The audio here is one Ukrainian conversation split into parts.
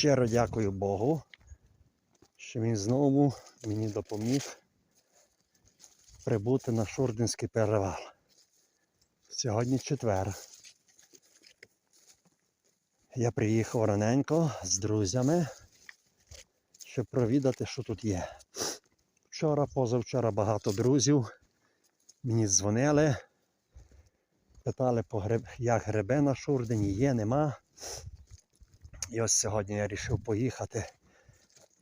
Щиро дякую Богу, що він знову мені допоміг прибути на Шурдинський перевал. Сьогодні четвер. Я приїхав раненько з друзями, щоб провідати, що тут є. Вчора, позавчора багато друзів мені дзвонили, питали, як гриби на Шурдині є, нема. І ось сьогодні я вирішив поїхати,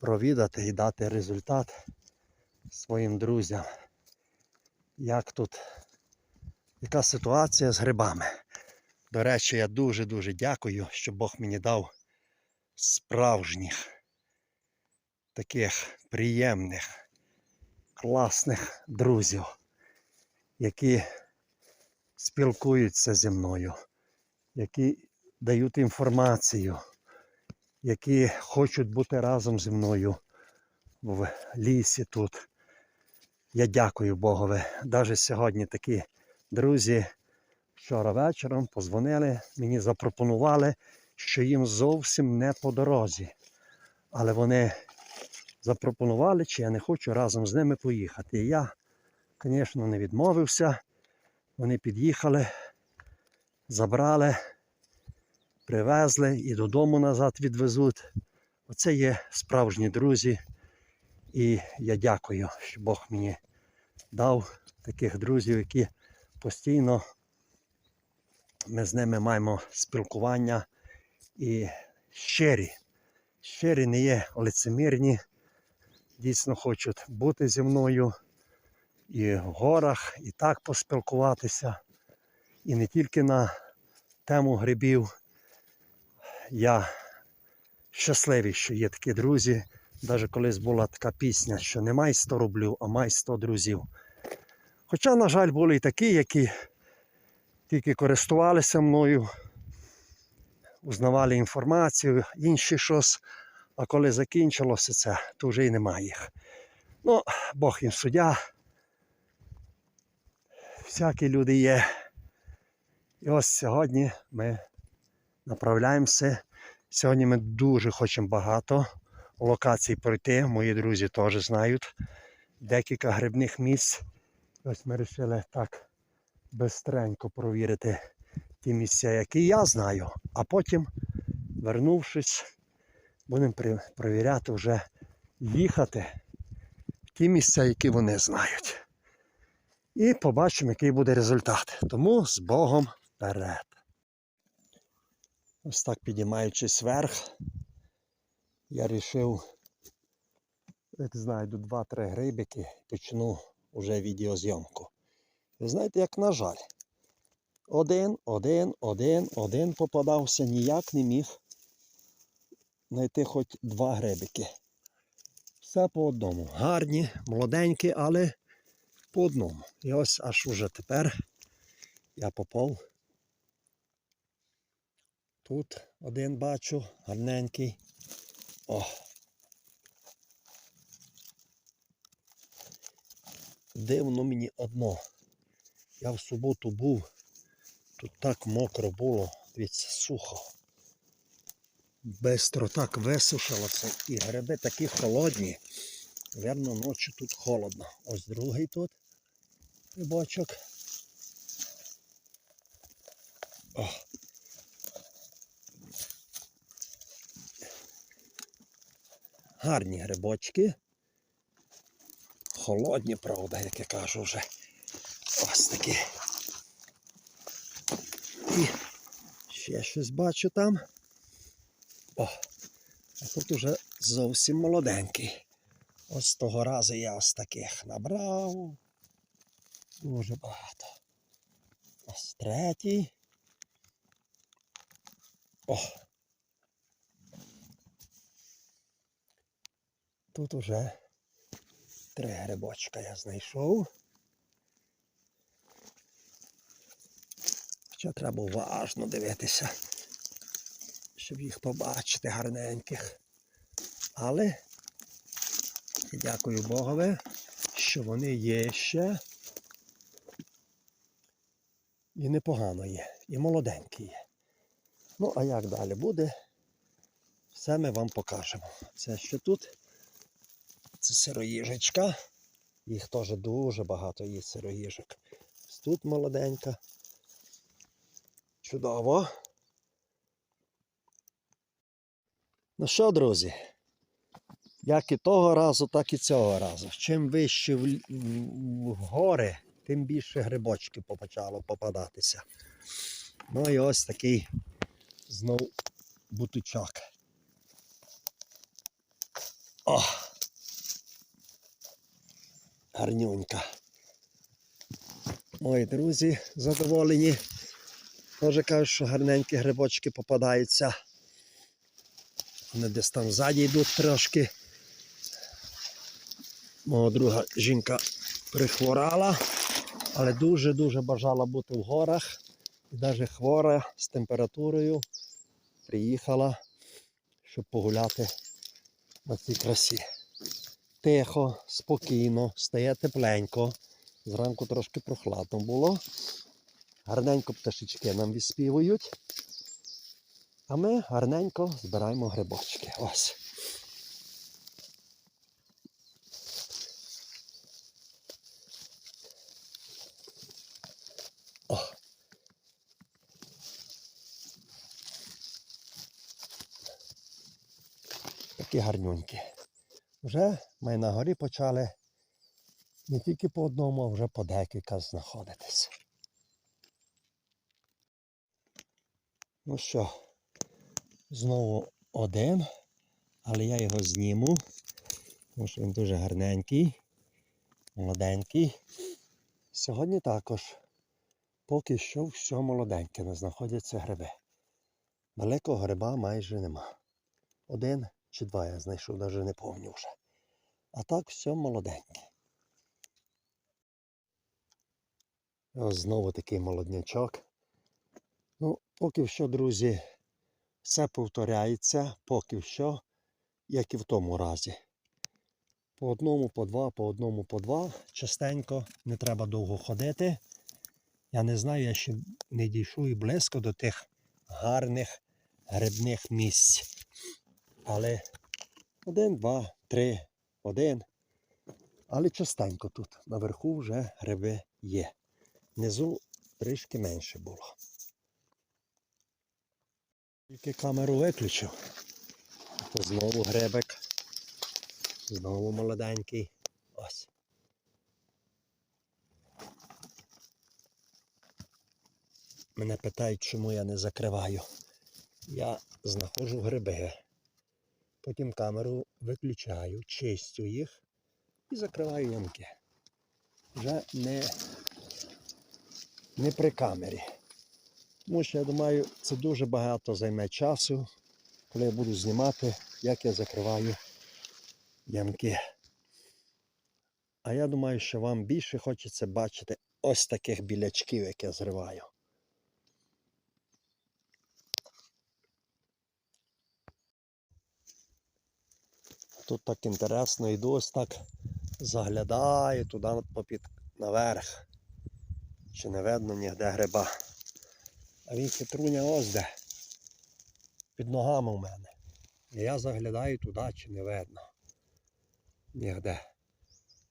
провідати і дати результат своїм друзям. Як тут, яка ситуація з грибами. До речі, я дуже-дуже дякую, що Бог мені дав справжніх, таких приємних, класних друзів, які спілкуються зі мною, які дають інформацію, які хочуть бути разом зі мною в лісі тут. Я дякую Богові. Навіть сьогодні такі друзі вчора вечором позвонили, мені запропонували, що їм зовсім не по дорозі. Але вони запропонували, чи я не хочу разом з ними поїхати. І я, звісно, не відмовився. Вони під'їхали, забрали, привезли і додому назад відвезуть. Оце є справжні друзі. І я дякую, що Бог мені дав таких друзів, які постійно ми з ними маємо спілкування і щирі. Щирі не є лицемірні, дійсно хочуть бути зі мною і в горах, і так поспілкуватися. І не тільки на тему грибів. Я щасливий, що є такі друзі. Навіть колись була така пісня, що не май 100 рублів, а май 100 друзів. Хоча, на жаль, були і такі, які тільки користувалися мною, узнавали інформацію, інші щось, а коли закінчилося це, то вже й немає їх. Ну, Бог їм суддя. Всякі люди є. І ось сьогодні ми направляємося. Сьогодні ми дуже хочемо багато локацій пройти. Мої друзі теж знають декілька грибних місць. Ось ми вирішили так бистренько провірити ті місця, які я знаю, а потім, вернувшись, будемо провіряти вже їхати в ті місця, які вони знають. І побачимо, який буде результат. Тому з Богом вперед. Ось так підіймаючись вверх, я вирішив, як знайду 2-3 грибики, почну вже відеозйомку. Ви знаєте, як на жаль, один, один, один, один попадався, ніяк не міг знайти хоч два грибики. Все по одному. Гарні, молоденькі, але по одному. І ось аж уже тепер я попав. Тут один бачу, гарненький. О. Дивно мені одно. Я в суботу був, тут так мокро було, дивіться, сухо. Бистро так висушилося і гриби такі холодні. Верно, ночі тут холодно. Ось другий тут рибочок. О. Гарні грибочки. Холодні, правда, як я кажу вже. Ось такі. І ще щось бачу там. О, а тут уже зовсім молоденький. Ось того разу я ось таких набрав. Дуже багато. Ось третій. О. Тут уже три грибочка я знайшов. Хоча треба уважно дивитися, щоб їх побачити гарненьких. Але дякую Богові, що вони є ще. І непогано є, і молоденькі є. Ну, а як далі буде? все ми вам покажемо. Це що тут? Сироїжечка. Їх теж дуже багато є сироїжок. Тут молоденька. Чудово. Ну що, друзі? Як і того разу, так і цього разу. Чим вище в, в, в гори, тим більше грибочків почало попадатися. Ну і ось такий знов бутучок. О! Гарнюнька. Мої друзі задоволені. Теж кажуть, що гарненькі грибочки попадаються. Вони десь там ззаді йдуть трошки. Мого друга жінка прихворала, але дуже-дуже бажала бути в горах. І навіть хвора з температурою приїхала, щоб погуляти на цій красі. Тихо, спокійно, стає тепленько. Зранку трошки прохладно було. Гарненько пташечки нам відспівують. А ми гарненько збираємо грибочки. Ось. О. Такі гарнюнькі. Вже ми на горі почали не тільки по одному, а вже по декілька знаходитись. Ну що, знову один, але я його зніму, тому що він дуже гарненький, молоденький. Сьогодні також поки що все молоденьке, не знаходяться гриби. Великого гриба майже нема. Один чи два я знайшов, навіть не пам'ятаю вже. А так все молоденьке. Ось знову такий молоднячок. Ну, поки що, друзі, все повторяється, поки що, як і в тому разі. По одному, по два, по одному, по два. Частенько, не треба довго ходити. Я не знаю, я ще не дійшов і близько до тих гарних грибних місць. Але один, два, три, один. Але частенько тут. Наверху вже гриби є. Внизу трішки менше було. Тільки камеру виключив. То знову грибик. Знову молоденький. Ось. Мене питають, чому я не закриваю. Я знаходжу гриби. Потім камеру виключаю, чистю їх і закриваю ямки. Вже не, не при камері. Тому що я думаю, це дуже багато займе часу, коли я буду знімати, як я закриваю ямки. А я думаю, що вам більше хочеться бачити ось таких білячків, як я зриваю. Тут так інтересно йду, ось так заглядаю туди попід наверх. Чи не видно ніде гриба. А він хитруня ось де. Під ногами у мене. І я заглядаю туди, чи не видно. Нігде.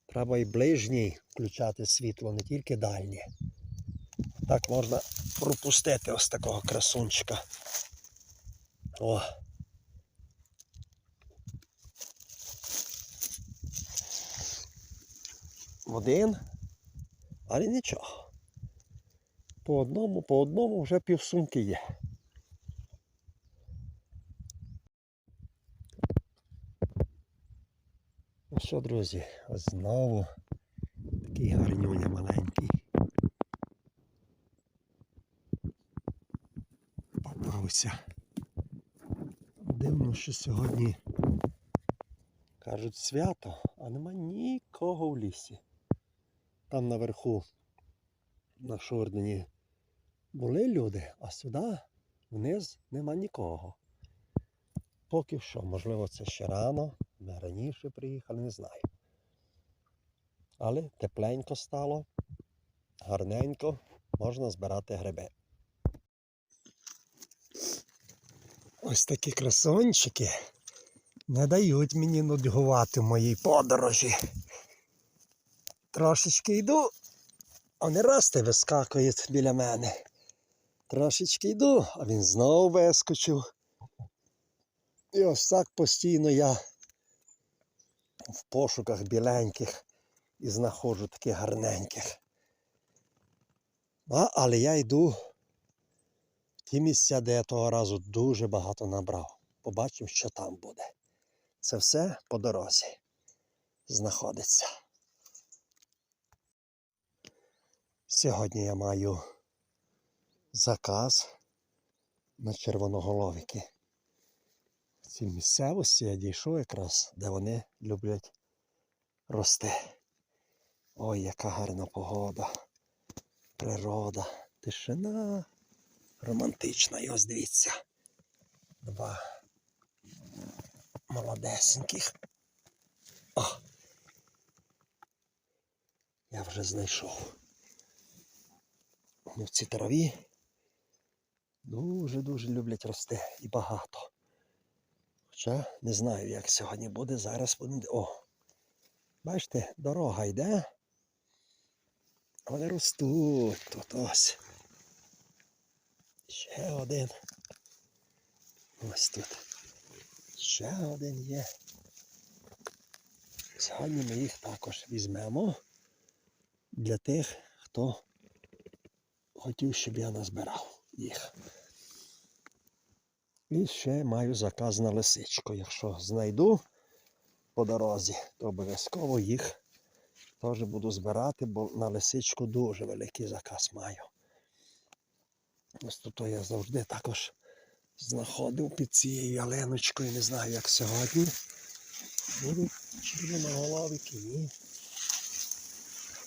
Треба і ближній включати світло, не тільки дальнє. Так можна пропустити ось такого красунчика. О! В один, але нічого. По одному, по одному вже півсумки є. Ну що, друзі, знову такий гарнюня маленький. Попався. Дивно, що сьогодні кажуть свято, а нема нікого в лісі. Там наверху на Шордені були люди, а сюди вниз нема нікого. Поки що, можливо, це ще рано, ми раніше приїхали, не знаю. Але тепленько стало, гарненько, можна збирати гриби. Ось такі красончики не дають мені нудьгувати в моїй подорожі. Трошечки йду, а вони рости вискакують біля мене. Трошечки йду, а він знову вискочив. І ось так постійно я в пошуках біленьких і знаходжу таких гарненьких. А, але я йду в ті місця, де я того разу дуже багато набрав. Побачимо, що там буде. Це все по дорозі знаходиться. Сьогодні я маю заказ на червоноголовики. В цій місцевості я дійшов якраз, де вони люблять рости. Ой, яка гарна погода, природа, тишина романтична. І ось дивіться. Два молодесеньких. О! Я вже знайшов. В цій траві дуже-дуже люблять рости і багато. Хоча не знаю, як сьогодні буде. Зараз буде. О! Бачите, дорога йде. Вони ростуть тут ось. Ще один. Ось тут. Ще один є. Сьогодні ми їх також візьмемо для тих, хто хотів, щоб я назбирав їх. І ще маю заказ на лисичку. Якщо знайду по дорозі, то обов'язково їх теж буду збирати, бо на лисичку дуже великий заказ маю. Ось тут я завжди також знаходив під цією яленочкою, не знаю, як сьогодні. Будуть червоноголовики, ні.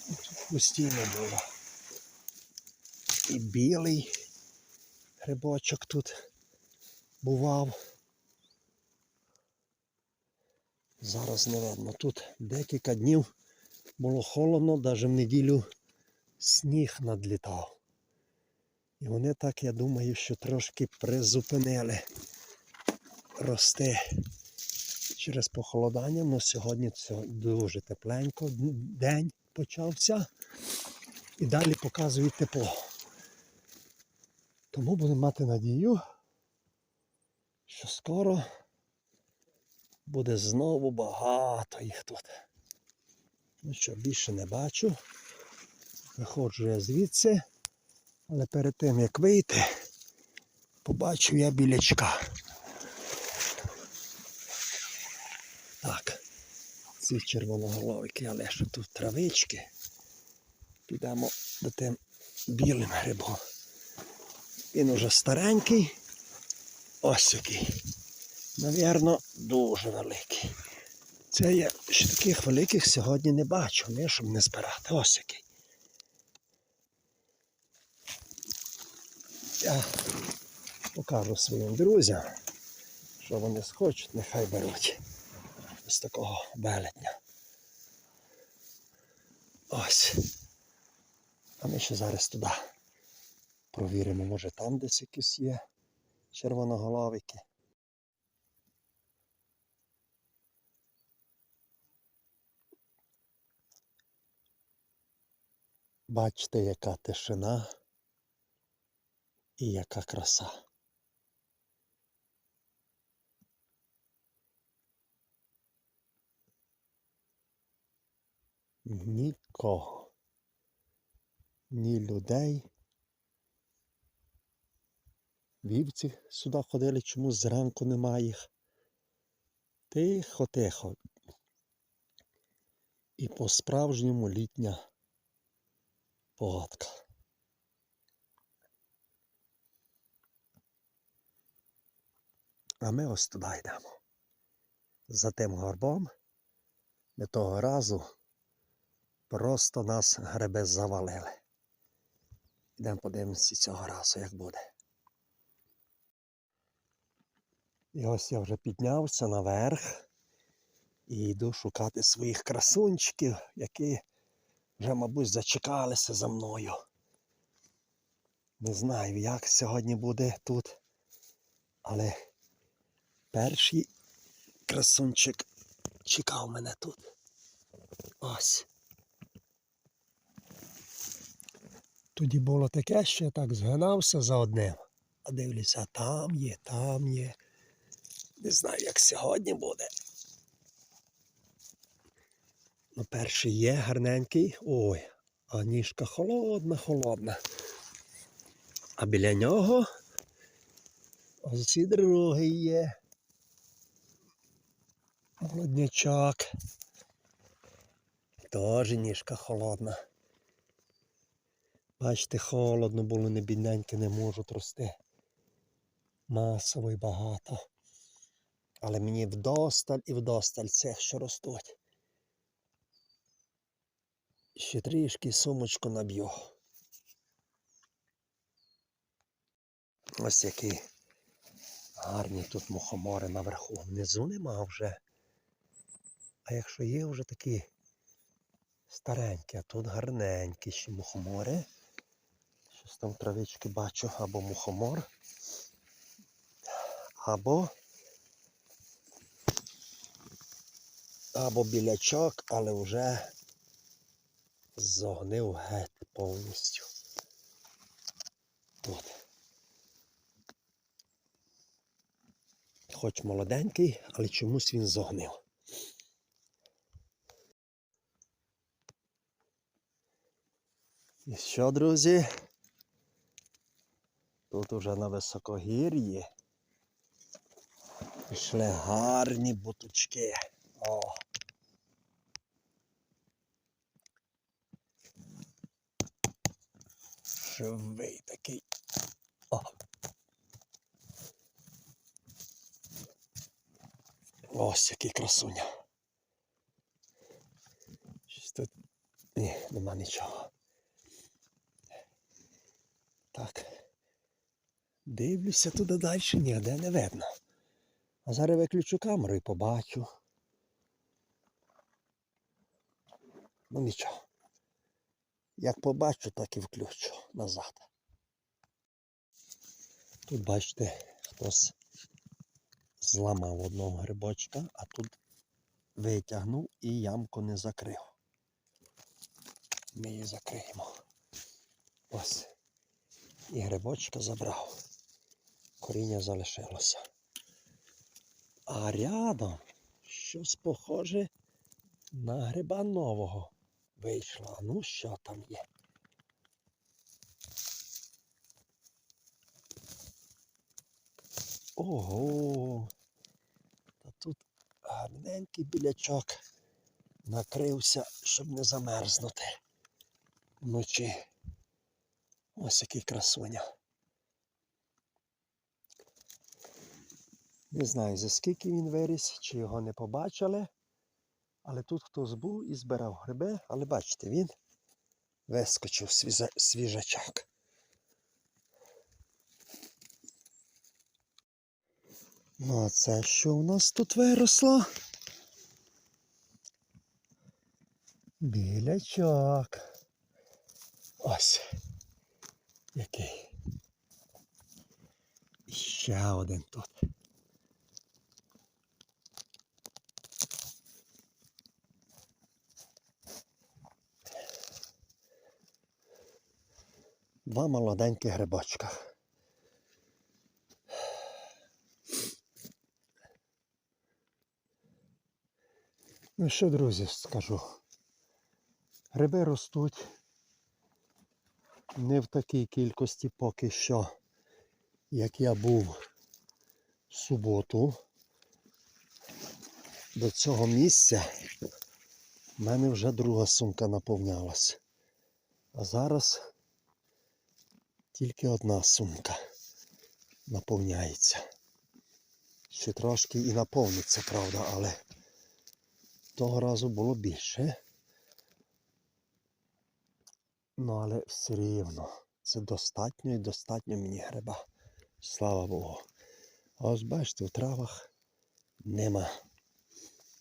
Тут постійно було. І білий грибочок тут бував. Зараз не видно. Тут декілька днів було холодно, навіть в неділю сніг надлітав. І вони так, я думаю, що трошки призупинили рости через похолодання. але сьогодні це дуже тепленько. День почався. І далі показує тепло. Тому будемо мати надію, що скоро буде знову багато їх тут. Ну що, більше не бачу. Виходжу я звідси, але перед тим як вийти, побачив я білячка. Так, ці червоноголовики, але що тут травички. Підемо до тим білим грибом. Він уже старенький. Ось який. Навірно, дуже великий. Це я ще таких великих сьогодні не бачу, не щоб не збирати. Ось який. Я покажу своїм друзям, що вони схочуть, нехай беруть з такого велетня. Ось. А ми ще зараз туди провіримо, може там десь якісь є червоноголовики. Бачите, яка тишина і яка краса. Нікого. Ні людей. Вівці сюди ходили, чому зранку немає їх. Тихо, тихо. І по-справжньому літня погодка. А ми ось туди йдемо. За тим горбом ми того разу просто нас гриби завалили. Йдемо подивимося цього разу, як буде. І ось я вже піднявся наверх і йду шукати своїх красунчиків, які вже, мабуть, зачекалися за мною. Не знаю, як сьогодні буде тут, але Перший красунчик чекав мене тут. Ось. Тоді було таке, що я так згинався за одним. А дивлюся, там є, там є. Не знаю, як сьогодні буде. Ну, перший є гарненький. Ой, а ніжка холодна, холодна. А біля нього ось і другий є. Молоднячок. Теж ніжка холодна. Бачите, холодно було, не бідненькі не можуть рости. Масово і багато. Але мені вдосталь і вдосталь цих, що ростуть. Ще трішки сумочку наб'ю. Ось які гарні тут мухомори наверху. Внизу нема вже. А якщо є вже такі старенькі, а тут гарненькі ще мухомори. Щось там травички бачу, або мухомор, або або білячок, але вже зогнив геть повністю. Тут. Хоч молоденький, але чомусь він зогнив. І що, друзі? Тут уже на високогір'ї пішли гарні бутучки. О. Живий такий. О. Ось який красуня. Щось тут. Ні, нема нічого. Так. Дивлюся туди далі, ніде не видно. А зараз виключу камеру і побачу. Ну нічого. Як побачу, так і включу назад. Тут, бачите, хтось зламав одного грибочка, а тут витягнув і ямку не закрив. Ми її закриємо. Ось. І грибочка забрав. Коріння залишилося. А рядом щось похоже на гриба нового вийшло. А ну що там є? Ого! Та тут гарненький білячок накрився, щоб не замерзнути вночі. Ось який красуня. Не знаю, за скільки він виріс, чи його не побачили. Але тут хтось був і збирав гриби, але бачите, він вискочив свіжа- свіжачок. Ну, а це що у нас тут виросло? Білячок. Ось. Який. І Ще один тут. Два молоденькі грибочка. Ну що, друзі, скажу. Гриби ростуть не в такій кількості поки що, як я був в суботу. До цього місця в мене вже друга сумка наповнялась. А зараз тільки одна сумка наповняється. Ще трошки і наповниться, правда, але того разу було більше. Ну, але все рівно. Це достатньо і достатньо мені гриба. Слава Богу. А ось бачите, в травах нема.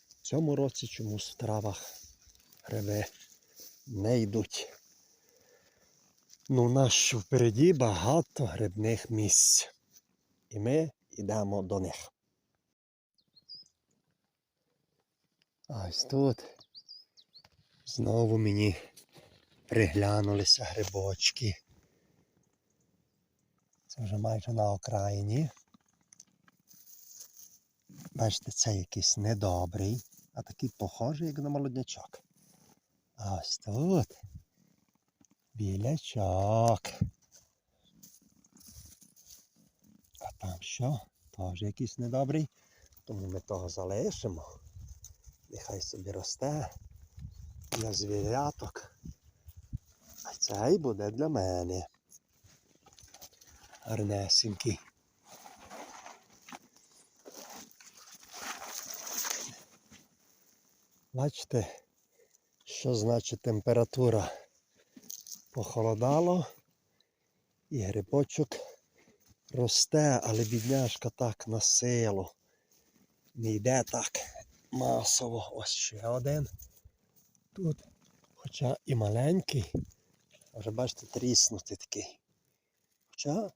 В цьому році чомусь в травах гриби не йдуть. Ну, у нас впереді багато грибних місць. І ми йдемо до них. А ось тут знову мені приглянулися грибочки. Це вже майже на окраїні. Бачите, це якийсь недобрий, а такий похожий, як на молоднячок. А ось тут білячок. А там що? Теж якийсь недобрий. Тому ми того залишимо. Нехай собі росте для звіряток. А цей буде для мене. Гарнесенький. Бачите, що значить температура? Похолодало і грибочок росте, але бідняшка так на силу. Не йде так масово. Ось ще один. Тут, хоча і маленький, вже бачите, тріснутий такий. Хоча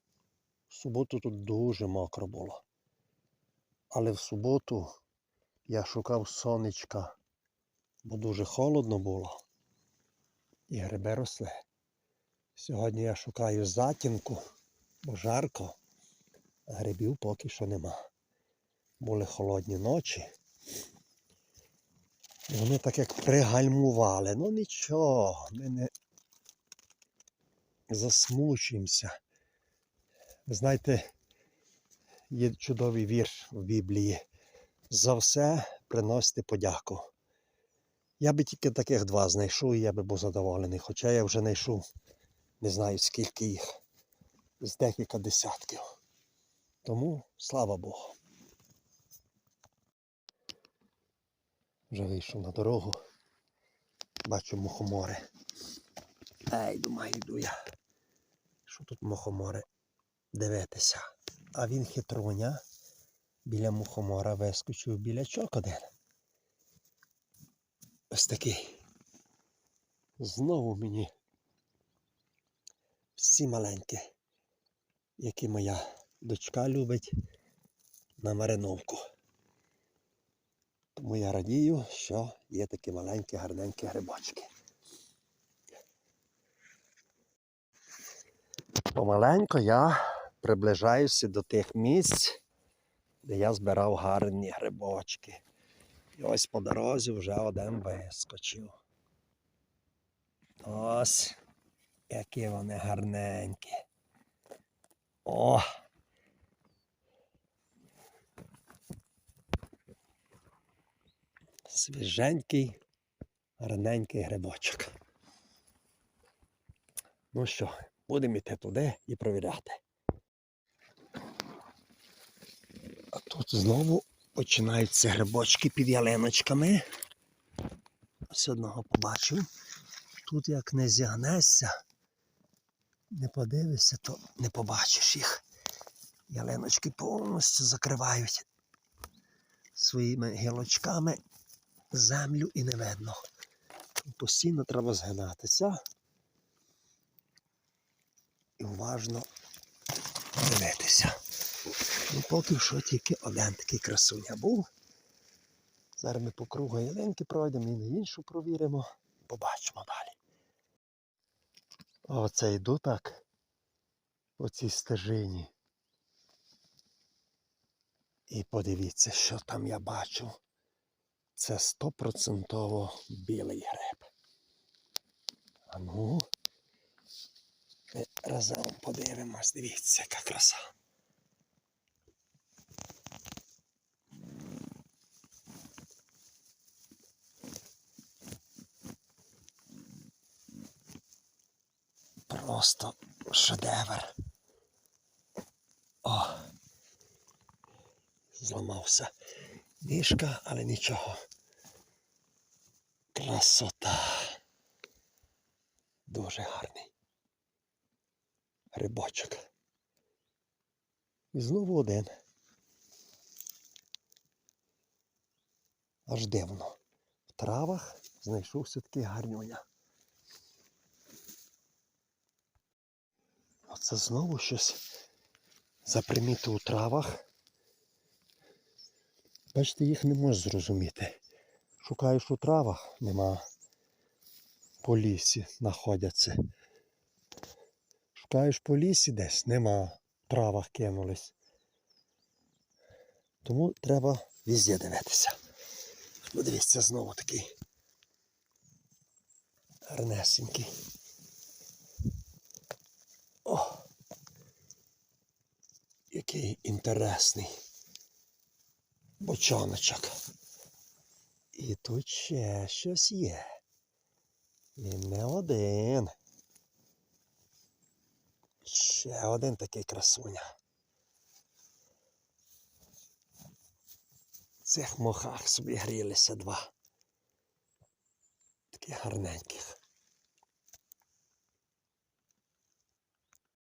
в суботу тут дуже мокро було. Але в суботу я шукав сонечка, бо дуже холодно було. І гриби росли. Сьогодні я шукаю затінку, бо жарко, а грибів поки що нема. Були холодні ночі. Вони так як пригальмували. Ну нічого, ми не засмучуємося. Ви знаєте, є чудовий вірш в Біблії. За все приносите подяку. Я би тільки таких два знайшов, і я би був задоволений. Хоча я вже знайшов, не знаю скільки їх, з декілька десятків. Тому слава Богу. Вже вийшов на дорогу. Бачу мухомори. Ей, думаю, йду я. Що тут мухомори? Дивитися. А він хитруня. Біля мухомора вискочив білячок один. Ось такий. Знову мені всі маленькі, які моя дочка любить на мариновку. Тому я радію, що є такі маленькі гарненькі грибочки. Помаленько я приближаюся до тих місць, де я збирав гарні грибочки. І ось по дорозі вже один вискочив. Ось, які вони гарненькі. О! Свіженький, гарненький грибочок. Ну що, будемо йти туди і провіряти. А тут знову починаються грибочки під ялиночками. Ось одного побачив. Тут як не зігнешся, не подивишся, то не побачиш їх. Ялиночки повністю закривають своїми гілочками землю і не видно. Постійно треба згинатися і уважно дивитися. Ну, поки що тільки один такий красуня був. Зараз ми по кругу ялинки пройдемо і на іншу провіримо. Побачимо далі. Оце йду так по цій стежині. І подивіться, що там я бачу. Це стопроцентово білий гриб. А ну, разом подивимось, дивіться, яка краса. Просто шедевр. О! Зламався ніжка, але нічого. Красота. Дуже гарний. Рибочок. І знову один. Аж дивно. В травах знайшовся такий гарнюня. Оце знову щось запримітив у травах. Бачите, їх не можу зрозуміти. Шукаєш у травах, нема. По лісі знаходяться. Шукаєш по лісі десь, нема. В травах кинулись. Тому треба везде дивитися. Подивіться знову такий. Гарнесенький. О! Який інтересний бочоночок. І тут ще щось є. Він не один. Ще один такий красуня. В цих мохах собі грілися два. Таких гарненьких.